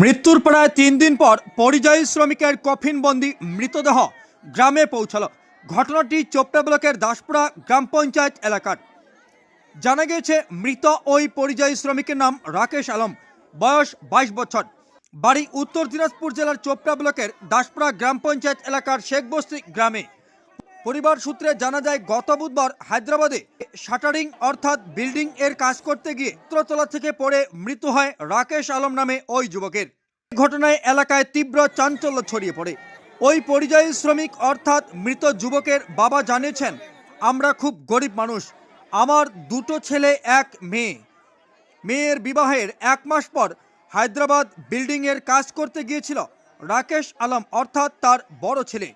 মৃত্যুর প্রায় তিন দিন পর পরিযায়ী শ্রমিকের কফিনবন্দি মৃতদেহ গ্রামে পৌঁছালো। ঘটনাটি চোপড়া ব্লকের দাসপুরা গ্রাম পঞ্চায়েত এলাকার। জানা গিয়েছে, মৃত ওই পরিযায়ী শ্রমিকের নাম রাকেশ আলম, বয়স বাইশ বছর। বাড়ি উত্তর দিনাজপুর জেলার চোপড়া ব্লকের দাসপুরা গ্রাম পঞ্চায়েত এলাকার শেখবস্তি গ্রামে। পরিবার সূত্রে জানা যায়, গত বুধবার হায়দ্রাবাদে শাটারিং অর্থাৎ বিল্ডিং এর কাজ করতে গিয়ে ত্রতলা থেকে পড়ে মৃত্যু হয় রাকেশ আলম নামে ওই যুবকের। ঘটনায় এলাকায় তীব্র চাঞ্চল্য ছড়িয়ে পড়ে। ওই পরিযায়ী শ্রমিক অর্থাৎ মৃত যুবকের বাবা জানিয়েছেন, আমরা খুব গরিব মানুষ। আমার দুটো ছেলে, এক মেয়ে। মেয়ের বিবাহের এক মাস পর হায়দ্রাবাদ বিল্ডিংয়ের কাজ করতে গিয়েছিল রাকেশ আলম অর্থাৎ তার বড় ছেলে।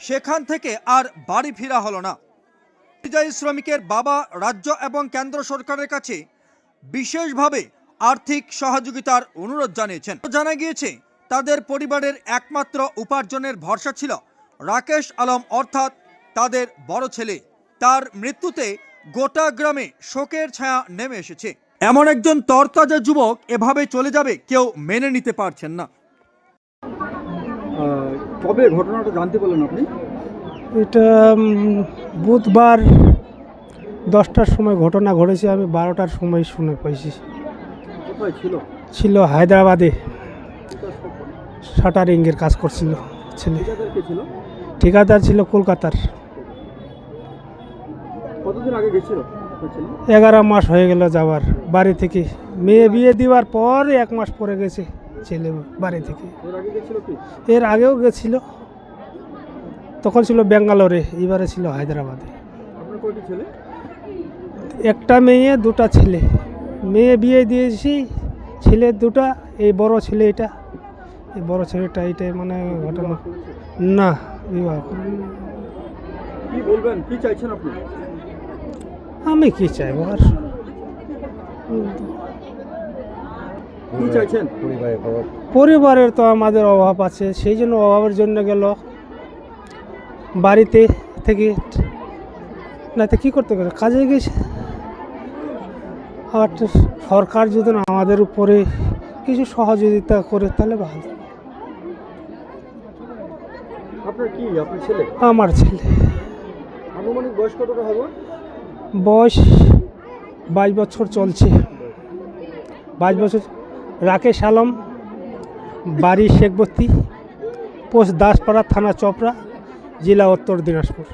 সেখান থেকে আর বাড়ি ফেরা হলো না। পরিযায়ী শ্রমিকের বাবা রাজ্য এবং কেন্দ্র সরকারের কাছে বিশেষভাবে আর্থিক সহযোগিতার অনুরোধ জানিয়েছেন। জানা গিয়েছে, তাদের পরিবারের একমাত্র উপার্জনের ভরসা ছিল রাকেশ আলম, অর্থাৎ তাদের বড় ছেলে। তার মৃত্যুতে গোটা গ্রামে শোকের ছায়া নেমে এসেছে। এমন একজন তরতাজা যুবক এভাবে চলে যাবে কেউ মেনে নিতে পারছেন না। কবে ঘটনাটা জানতে পারলেন আপনি? এটা বুধবার দশটার সময় ঘটনা ঘটেছে আমি বারোটার সময় শুনে পাইছি। ছিল? ছিল হায়দ্রাবাদে। শাটারিংয়ের কাজ করছিল ছেলে। ঠিকাদার ছিল? কলকাতার? এগারো মাস হয়ে গেল যাওয়ার। বাড়ি থেকে মেয়ে বিয়ে দেওয়ার পর এক মাস পরে গেছে। ছেলে বাড়ি থেকে। এর আগেও গেছিল। তখন ছিল ব্যাঙ্গালোরে এবারে ছিল হায়দ্রাবাদে। একটা মেয়ে দুটা ছেলে। মেয়ে বিয়ে দিয়েছি ছেলে দুটা এই বড় ছেলে এটা। এই বড় ছেলেটা এইটাই মানে ঘটনা। না বিবাহ কি বলবেন? কি চাইছেন আপনি? আমি কি চাইব আর? কি চাইছেন? পরিবারের তো আমাদের অভাব আছে সেই জন্য অভাবের জন্য গেল। বাড়িতে থেকে না তো কী করতে পারে? কাজে গেছে আর সরকার যদি না আমাদের উপরে কিছু সহযোগিতা করে তাহলে ভালো। আপনার কি? আপনার ছেলে? আমার ছেলে। আনুমানিক বয়স কতটা হবে? বয়স বাইশ বছর চলছে। বাইশ বছর রাকেশ আলম বাড়ি শেখবস্তি পোস্ট দাসপাড়া থানা চপড়া জেলা উত্তর দিনাজপুর।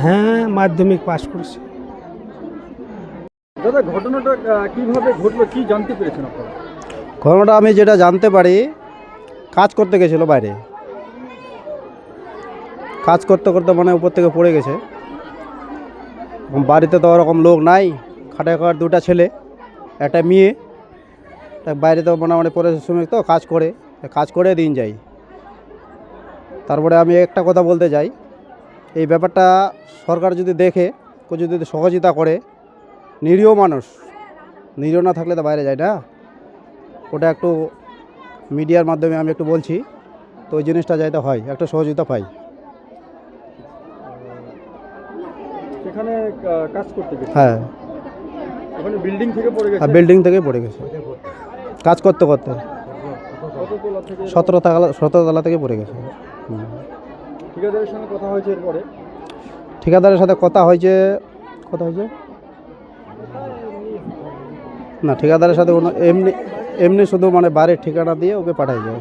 হ্যাঁ মাধ্যমিক পাশ করেছে। দাদা ঘটনাটা কীভাবে ঘটলো কি জানতে পেরেছেন আপনারা? ঘটনাটা আমি যেটা জানতে পারি কাজ করতে গেছিল বাইরে। কাজ করতে করতে মানে উপর থেকে পড়ে গেছে। বাড়িতে তো ওরকম লোক নাই। খাটায় খাওয়ার দুটা ছেলে একটা মেয়ে বাইরে তো মোটামুটি পরে শ্রমিক তো কাজ করে কাজ করে দিন যাই। তারপরে আমি একটা কথা বলতে চাই এই ব্যাপারটা সরকার যদি দেখে কেউ যদি সহযোগিতা করে নিরীহ মানুষ নিরীহ না থাকলে তো বাইরে যায় না। ওটা একটু মিডিয়ার মাধ্যমে আমি একটু বলছি তো ওই জিনিসটা যাইতে হয় একটা সহযোগিতা পাই। সেখানে কাজ করতে হ্যাঁ। ওখানে বিল্ডিং থেকে পড়ে গেছে? বিল্ডিং থেকে পড়ে গেছে। কাজ করতে করতে। সতেরো তালা সতেরো তলা থেকে পড়ে গেছে। ঠিকাদারের সঙ্গে কথা হয়েছে এরপরে? ঠিকাদারের সাথে কথা হয়েছে কথা হয়েছে? না ঠিকাদারের সাথে কোনো এমনি এমনি শুধু মানে বাড়ির ঠিকানা দিয়ে ওকে পাঠাই যায়।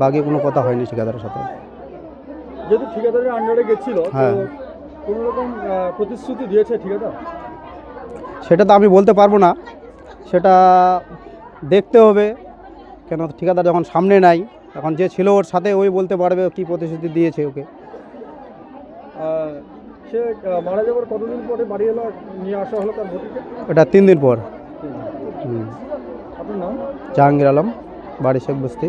বাকি কোনো কথা হয়নি ঠিকাদারের সাথে। যেহেতু ঠিকাদারের আন্ডারে গেছিল হ্যাঁ। কোনো রকম প্রতিশ্রুতি দিয়েছে ঠিকাদার? সেটা তো আমি বলতে পারব না। সেটা দেখতে হবে কেন ঠিকাদার যখন সামনে নাই এখন যে ছিল ওর সাথে ওই বলতে পারবে কি প্রতিশ্রুতি দিয়েছে ওকে। সে মারা যাওয়ার কতদিন পরে বাড়ি এলো নিয়ে আসা হলো তার বটিকে এটা তিন দিন পর। হুম। আপনার নাম? জাহাঙ্গীর আলম বাড়ি শেখ বস্তি।